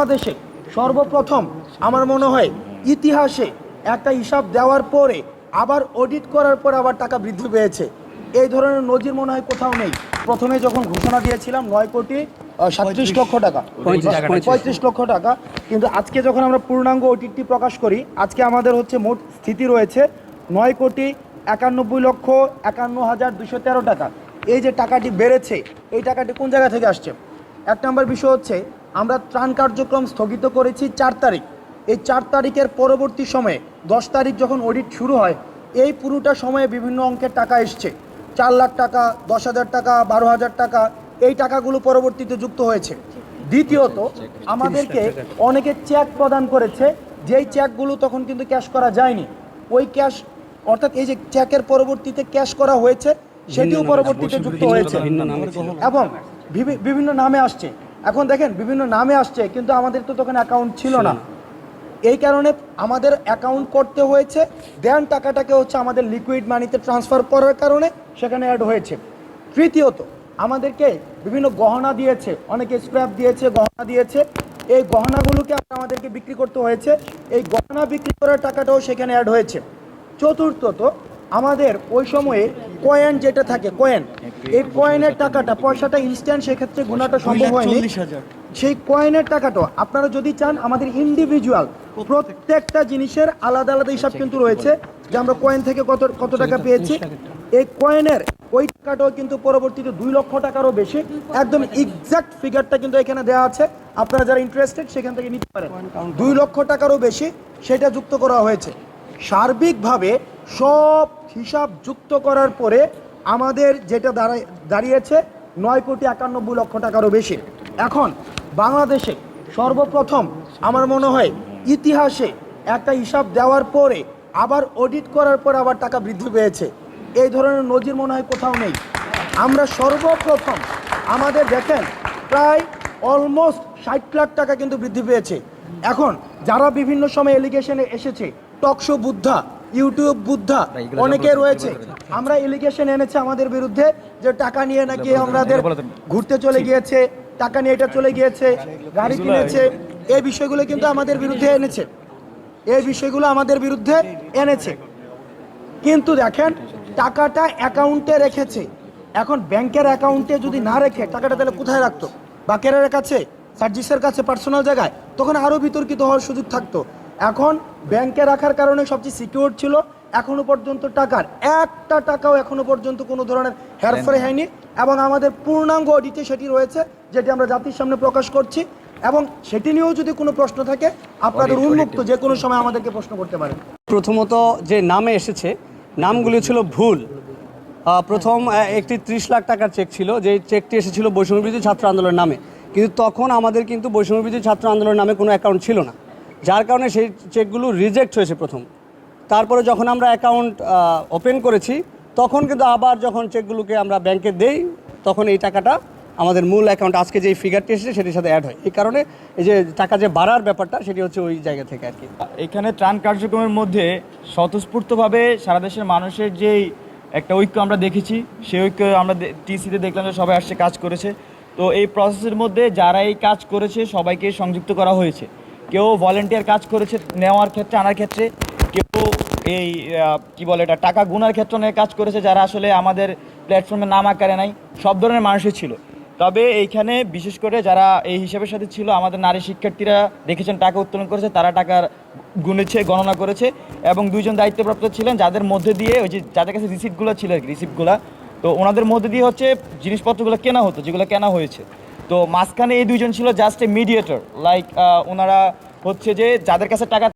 বাংলাদেশে সর্বপ্রথম আমার মনে হয় ইতিহাসে একটা হিসাব দেওয়ার পরে আবার অডিট করার পর আবার টাকা বৃদ্ধি পেয়েছে। এই ধরনের নজির মনে হয় কোথাও নেই। প্রথমে যখন ঘোষণা দিয়েছিলাম নয় কোটি সাতত্রিশ লক্ষ টাকা। পঁয়ত্রিশ টাকা। পঁয়ত্রিশ। লক্ষ টাকা। কিন্তু আজকে যখন আমরা পূর্ণাঙ্গ ওটিটি প্রকাশ করি আজকে আমাদের হচ্ছে মোট স্থিতি রয়েছে নয় কোটি একানব্বই লক্ষ একান্ন হাজার দুশো তেরো টাকা। এই যে টাকাটি বেড়েছে এই টাকাটি কোন জায়গা থেকে আসছে? এক নম্বর বিষয় হচ্ছে আমরা ত্রাণ কার্যক্রম স্থগিত করেছি চার তারিখ। এই চার তারিখের পরবর্তী সময়ে দশ তারিখ যখন অডিট শুরু হয় এই পুরোটা সময়ে বিভিন্ন অঙ্কের টাকা এসছে। চার লাখ টাকা দশ হাজার টাকা বারো হাজার টাকা এই টাকাগুলো পরবর্তীতে যুক্ত হয়েছে। দ্বিতীয়ত আমাদেরকে অনেকে চেক প্রদান করেছে যেই চেকগুলো তখন কিন্তু ক্যাশ করা যায়নি। ওই ক্যাশ অর্থাৎ এই যে চেকের পরবর্তীতে ক্যাশ করা হয়েছে সেটিও পরবর্তীতে যুক্ত হয়েছে। এবং বিভিন্ন নামে আসছে। এখন দেখেন বিভিন্ন নামে আসছে কিন্তু আমাদের তো তখন অ্যাকাউন্ট ছিল না। এই কারণে আমাদের অ্যাকাউন্ট করতে হয়েছে দেন টাকাটাকে হচ্ছে আমাদের লিকুইড মানিতে ট্রান্সফার করার কারণে সেখানে অ্যাড হয়েছে। তৃতীয়ত আমাদেরকে বিভিন্ন গহনা দিয়েছে অনেকে স্ক্র্যাপ দিয়েছে গহনা দিয়েছে। এই গহনাগুলোকে আমাদেরকে বিক্রি করতে হয়েছে। এই গহনা বিক্রি করার টাকাটাও সেখানে অ্যাড হয়েছে। চতুর্থত আমাদের ওই সময়ে কয়েন যেটা থাকে কয়েন এই কয়েনের টাকাটা পয়সাটা ইনস্ট্যান্ট সেক্ষেত্রে গুণাটা সম্ভব হয়নি। সেই কয়েনের টাকাটা আপনারা যদি চান আমাদের ইন্ডিভিজুয়াল প্রত্যেকটা জিনিসের আলাদা আলাদা হিসাব কিন্তু রয়েছে যে আমরা কয়েন থেকে কত কত টাকা পেয়েছি। এই কয়েনের ওই টাকাটাও কিন্তু পরবর্তীতে দুই লক্ষ টাকারও বেশি। একদম এক্সাক্ট ফিগারটা কিন্তু এখানে দেওয়া আছে। আপনারা যারা ইন্টারেস্টেড সেখান থেকে নিতে পারেন। দুই লক্ষ টাকারও বেশি সেটা যুক্ত করা হয়েছে। সার্বিকভাবে সব হিসাব যুক্ত করার পরে আমাদের যেটা দাঁড়ায়, দাঁড়িয়েছে নয় কোটি একানব্বই লক্ষ টাকারও বেশি। এখন বাংলাদেশে সর্বপ্রথম আমার মনে হয় ইতিহাসে একটা হিসাব দেওয়ার পরে আবার অডিট করার পর আবার টাকা বৃদ্ধি পেয়েছে। এই ধরনের নজির মনে হয় কোথাও নেই। আমরা সর্বপ্রথম আমাদের দেখেন প্রায় অলমোস্ট ষাট লাখ টাকা কিন্তু বৃদ্ধি পেয়েছে। এখন যারা বিভিন্ন সময় এলিগেশনে এসেছে, টকশো বুদ্ধা ইউটিউব বুদ্ধা অনেকে রয়েছে। আমরা এলিগেশন এনেছে আমাদের বিরুদ্ধে যে টাকা নিয়ে নাকি আমাদের ঘুরতে চলে গিয়েছে টাকা নিয়ে এটা চলে গিয়েছে গাড়ি কিনেছে এই বিষয়গুলো কিন্তু আমাদের বিরুদ্ধে এনেছে। এই বিষয়গুলো আমাদের বিরুদ্ধে এনেছে। কিন্তু দেখেন টাকাটা অ্যাকাউন্টে রেখেছে। এখন ব্যাংকের অ্যাকাউন্টে যদি না রেখে টাকাটা তাহলে কোথায় রাখতো? বাকেরের কাছে সার্জিসের কাছে পার্সোনাল জায়গায়? তখন আরও বিতর্কিত হওয়ার সুযোগ থাকতো। এখন ব্যাংকে রাখার কারণে সবচেয়ে সিকিউর ছিল এখনও পর্যন্ত টাকার। একটা টাকাও এখনও পর্যন্ত কোনো ধরনের হেরফের হয়নি এবং আমাদের পূর্ণাঙ্গ অডিটে সেটি রয়েছে যেটি আমরা জাতির সামনে প্রকাশ করছি এবং সেটি নিয়েও যদি কোনো প্রশ্ন থাকে আপনাদের উন্মুক্ত যে কোনো সময় আমাদেরকে প্রশ্ন করতে পারেন। প্রথমত যে নামে এসেছে নামগুলি ছিল ভুল। প্রথম একটি ত্রিশ লাখ টাকার চেক ছিল যে চেকটি এসেছিল বৈষম্যবিরোধী ছাত্র আন্দোলনের নামে। কিন্তু তখন আমাদের কিন্তু বৈষম্যবিরোধী ছাত্র আন্দোলনের নামে কোনো অ্যাকাউন্ট ছিল না। যার কারণে সেই চেকগুলো রিজেক্ট হয়েছে প্রথম। তারপরে যখন আমরা অ্যাকাউন্ট ওপেন করেছি, তখন কিন্তু আবার যখন চেকগুলোকে আমরা ব্যাংকে দেই, তখন এই টাকাটা আমাদের মূল অ্যাকাউন্ট আজকে যে ফিগারটি এসেছে সেটির সাথে অ্যাড হয়। এই কারণে এই যে টাকা যে বাড়ার ব্যাপারটা, সেটি হচ্ছে ওই জায়গা থেকে আর কি। এখানে ত্রাণ কার্যক্রমের মধ্যে স্বতঃস্ফূর্তভাবে সারা দেশের মানুষের যেই একটা ঐক্য আমরা দেখেছি, সেই ঐক্য আমরা টিসিতে দেখলাম যে সবাই আসছে, কাজ করেছে। তো এই প্রসেসের মধ্যে যারা এই কাজ করেছে, সবাইকে সংযুক্ত করা হয়েছে। কেউ ভলেন্টিয়ার কাজ করেছে নেওয়ার ক্ষেত্রে, আনার ক্ষেত্রে, কেউ এই কি বলে এটা, টাকা গুনার ক্ষেত্রে অনেক কাজ করেছে যারা আসলে আমাদের প্ল্যাটফর্মে নাম আকারে নাই, সব ধরনের মানুষই ছিল। তবে এইখানে বিশেষ করে যারা এই হিসাবের সাথে ছিল, আমাদের নারী শিক্ষার্থীরা দেখেছেন টাকা উত্তোলন করেছে, তারা টাকার গুনেছে, গণনা করেছে এবং দুইজন দায়িত্বপ্রাপ্ত ছিলেন, যাদের মধ্যে দিয়ে ওই যে যাদের কাছে রিসিপ্টগুলো ছিল আর কি রিসিপ্টগুলো তো ওনাদের মধ্যে দিয়ে হচ্ছে জিনিসপত্রগুলো কেনা হতো, যেগুলো কেনা হয়েছে। তো মাঝখানে এই দুইজন ছিল জাস্ট এ মিডিয়েটর লাইক ওনারা হচ্ছে যে যাদের কাছে টাকা